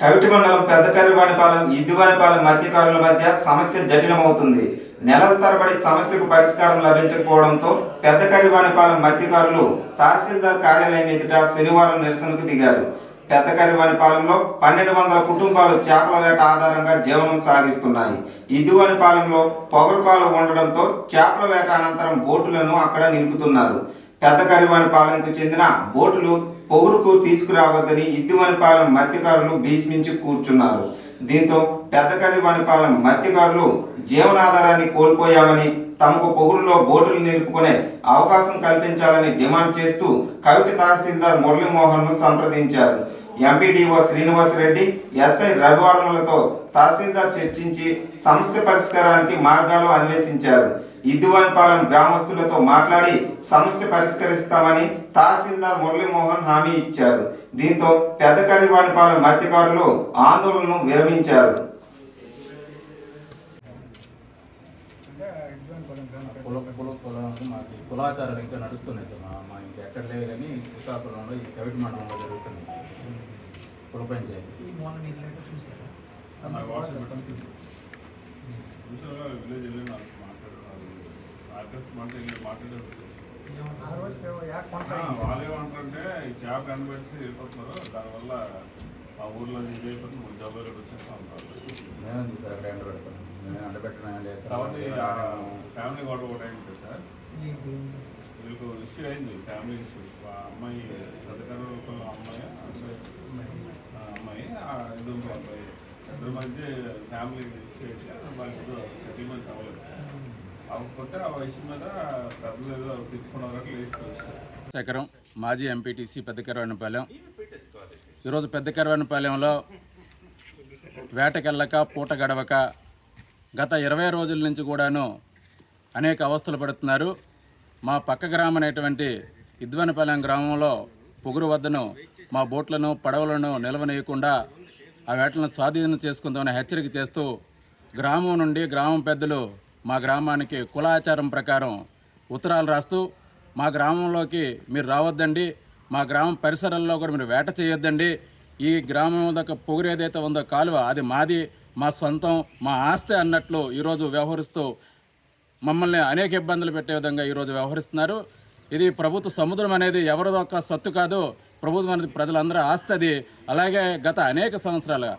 కవిటి మండలం పెద్ద కర్రివాణిపాలెం ఇద్దివానిపాలెం మత్స్యకారుల మధ్య సమస్య జటిలమవుతుంది. నెలల తరబడి సమస్యకు పరిష్కారం లభించకపోవడంతో పెద్ద కర్రివాణిపాలెం మత్స్యకారులు తహసీల్దార్ కార్యాలయం ఎదుట శనివారం నిరసనకు దిగారు. పెద్ద కర్రివానిపాలెంలో పన్నెండు వందల కుటుంబాలు చేపల వేట ఆధారంగా జీవనం సాగిస్తున్నాయి. ఇద్దివానిపాలెంలో పొగరుపాలు ఉండడంతో చేపల వేట అనంతరం బోటులను అక్కడ నిలుపుతున్నారు. పెద్ద కరివానిపాలెంకు చెందిన బోటులు పౌరుకు తీసుకురావద్దని ఇద్దివనిపాలెం మత్స్యకారులు భీష్మించి కూర్చున్నారు. దీంతో పెద్ద కరివానిపాలెం మత్స్యకారులు జీవనాధారాన్ని కోల్పోయామని తమకు పొగురులో బోటులు నిలుపుకునే అవకాశం కల్పించాలని డిమాండ్ చేస్తూ కవిటి తహసీల్దార్ మురళీమోహన్ను సంప్రదించారు. ఎంపీడీఓ శ్రీనివాసరెడ్డి ఎస్ఐ రవివర్మలతో తహసీల్దార్ చర్చించి సమస్య పరిష్కారానికి మార్గాలు అన్వేషించారు. ఇద్దువానిపాలెం గ్రామస్తులతో మాట్లాడి సమస్య పరిష్కరిస్తామని తహసీల్దార్ మురళీమోహన్ హామీ ఇచ్చారు. దీంతో పెద్ద కరివానిపాలెం మత్స్యకారులు ఆందోళనను విరమించారు. కుల మాకు కులాచారాలు ఇంకా నడుస్తున్నాయి సార్ మా మా ఇంకా ఎక్కడ లేవు కానీ శ్రీకాకుళంలో ఈ కవిటి మండలంలో జరుగుతున్నాయి. కుల పంచాయతీ వెళ్ళి ఏమంటారంటే ఈ చేప కనిపెట్టి వెళ్ళిపోతున్నారు. దానివల్ల ఆ ఊర్లో అయిపోతుంది మూడు జబ్బులు వచ్చేస్తా ఉంటారు మేమేందుకు సార్ అక్కడ ఎండ పెడతాం. మేము ఎండబెట్టిన లేదు సార్. కాబట్టి. ఫ్యామిలీ గొడవ కూడా అయింది సార్. వీళ్ళకు ఇష్యూ అయింది ఫ్యామిలీ ఇష్యూ అమ్మాయి ఆ అమ్మాయి ఆ ఇద్దరు అబ్బాయి ఇద్దరి మధ్య ఫ్యామిలీ సెటిల్మెంట్ అవ్వలేదు. అవ్వకపోతే ఆ వయసు మీద పెద్దలు ఏదో లేట్ శేఖరం మాజీ ఎంపీటీసీ పెద్ద కరవనపాలెం. ఈరోజు పెద్ద కరవనపాలెంలో వేటకెళ్ళక పూట గడవక గత ఇరవై రోజుల నుంచి కూడాను అనేక అవస్థలు పడుతున్నారు. మా పక్క గ్రామం అనేటువంటి ఇద్వనపాలెం గ్రామంలో పొగురు వద్దను మా బోట్లను పడవలను నిల్వనేయకుండా ఆ వేటలను స్వాధీనం చేసుకుందామని హెచ్చరిక చేస్తూ గ్రామం నుండి గ్రామం పెద్దలు మా గ్రామానికి కులాచారం ప్రకారం ఉత్తరాలు రాస్తూ మా గ్రామంలోకి మీరు రావద్దండి మా గ్రామం పరిసరాల్లో కూడా మీరు వేట చేయొద్దండి ఈ గ్రామం దగ్గర పొగురు ఏదైతే ఉందో కాలువ అది మాది మా సొంతం మా ఆస్తి అన్నట్లు ఈరోజు వ్యవహరిస్తూ మమ్మల్ని అనేక ఇబ్బందులు పెట్టే విధంగా ఈరోజు వ్యవహరిస్తున్నారు. ఇది ప్రభుత్వ సముద్రం అనేది ఎవరిదో ఒక సత్తు కాదు ప్రభుత్వం అనేది ప్రజలందరూ ఆస్తి అది అలాగే గత అనేక సంవత్సరాలుగా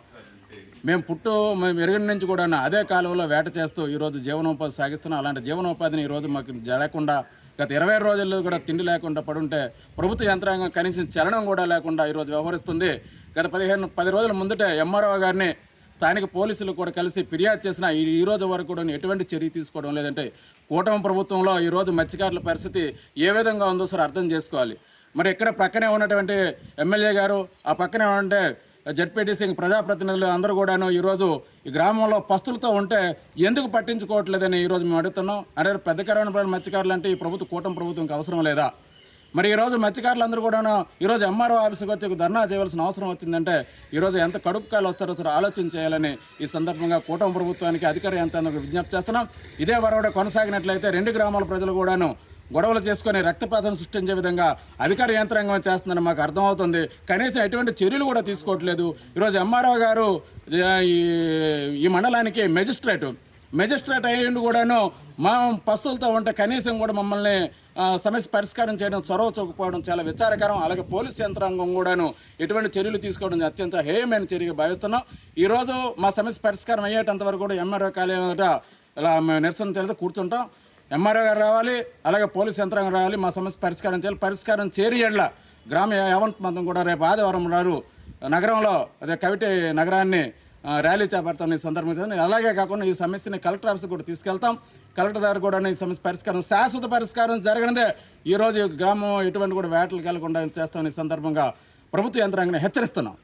మేము పుట్టు మేము ఎరుగని నుంచి కూడా అదే కాలువలో వేట చేస్తూ ఈరోజు జీవనోపాధి సాగిస్తున్నాం. అలాంటి జీవనోపాధిని ఈరోజు మాకు జరగకుండా గత ఇరవై రోజుల్లో కూడా తిండి లేకుండా పడుంటే ప్రభుత్వ యంత్రాంగం కనీసం చలనం కూడా లేకుండా ఈరోజు వ్యవహరిస్తుంది. గత పదిహేను పది రోజుల ముందటే ఎంఆర్ఓ గారిని స్థానిక పోలీసులు కూడా కలిసి ఫిర్యాదు చేసిన ఈ ఈ రోజు వరకు కూడా ఎటువంటి చర్య తీసుకోవడం లేదంటే కూటమి ప్రభుత్వంలో ఈరోజు మత్స్యకారుల పరిస్థితి ఏ విధంగా ఉందో సార్ అర్థం చేసుకోవాలి. మరి ఇక్కడ ప్రక్కనే ఉన్నటువంటి ఎమ్మెల్యే గారు ఆ పక్కనే ఉంటే జడ్పీటీసీ ప్రజాప్రతినిధులు అందరూ కూడాను ఈరోజు ఈ గ్రామంలో పస్తులతో ఉంటే ఎందుకు పట్టించుకోవట్లేదని ఈరోజు మేము అడుగుతున్నాం. అరే పెద్ద కరోనా మత్స్యకారులు అంటే ఈ ప్రభుత్వ కూటమి ప్రభుత్వంకి అవసరం లేదా? మరి ఈరోజు మత్స్యకారులు అందరూ కూడాను ఈరోజు ఎంఆర్ఓ ఆఫీస్కి వచ్చి ధర్నా చేయవలసిన అవసరం వచ్చిందంటే ఈరోజు ఎంత కడుపు కాలు వస్తారో సార్ ఆలోచన చేయాలని ఈ సందర్భంగా కూటమి ప్రభుత్వానికి అధికార యంత్రాంగానికి విజ్ఞప్తి చేస్తున్నాం. ఇదే వరవడ కొనసాగినట్లయితే రెండు గ్రామాల ప్రజలు కూడాను గొడవలు చేసుకుని రక్తపాతం సృష్టించే విధంగా అధికార యంత్రాంగం చేస్తుందని మాకు అర్థమవుతుంది. కనీసం ఎటువంటి చర్యలు కూడా తీసుకోవట్లేదు. ఈరోజు ఎంఆర్ఓ గారు ఈ ఈ మండలానికి మెజిస్ట్రేట్. మెజిస్ట్రేట్ అయ్యిండు కూడాను మా పస్తులతో ఉంటే కనీసం కూడా మమ్మల్ని సమస్య పరిష్కారం చేయడం చొరవ చూకపోవడం చాలా విచారకరం. అలాగే పోలీస్ యంత్రాంగం కూడాను ఎటువంటి చర్యలు తీసుకోవడం అత్యంత హేయమైన చర్యగా భావిస్తున్నాం. ఈరోజు మా సమస్య పరిష్కారం అయ్యేటంత వరకు కూడా ఎంఆర్ఓ కాలేట ఇలా మేము నిరసన తెలిసి కూర్చుంటాం. ఎంఆర్ఓ గారు రావాలి అలాగే పోలీస్ యంత్రాంగం రావాలి మా సమస్య పరిష్కారం చేయాలి. పరిష్కారం చేరియడ్ల గ్రామ యావంత్ మందం కూడా రేపు ఆదివారం నాడు నగరంలో అదే కవిటి నగరాన్ని ర్యాలీ చేపడతాం ఈ సందర్భంగా. అలాగే కాకుండా ఈ సమస్యని కలెక్టర్ ఆఫీస్ కూడా తీసుకెళ్తాం. కలెక్టర్ దగ్గర కూడా ఈ సమస్య పరిష్కారం శాశ్వత పరిష్కారం జరగనిదే. ఈరోజు గ్రామం ఎటువంటి కూడా వేటలు కలగకుండా చేస్తామని ఈ సందర్భంగా ప్రభుత్వ యంత్రాంగాన్ని హెచ్చరిస్తున్నాం.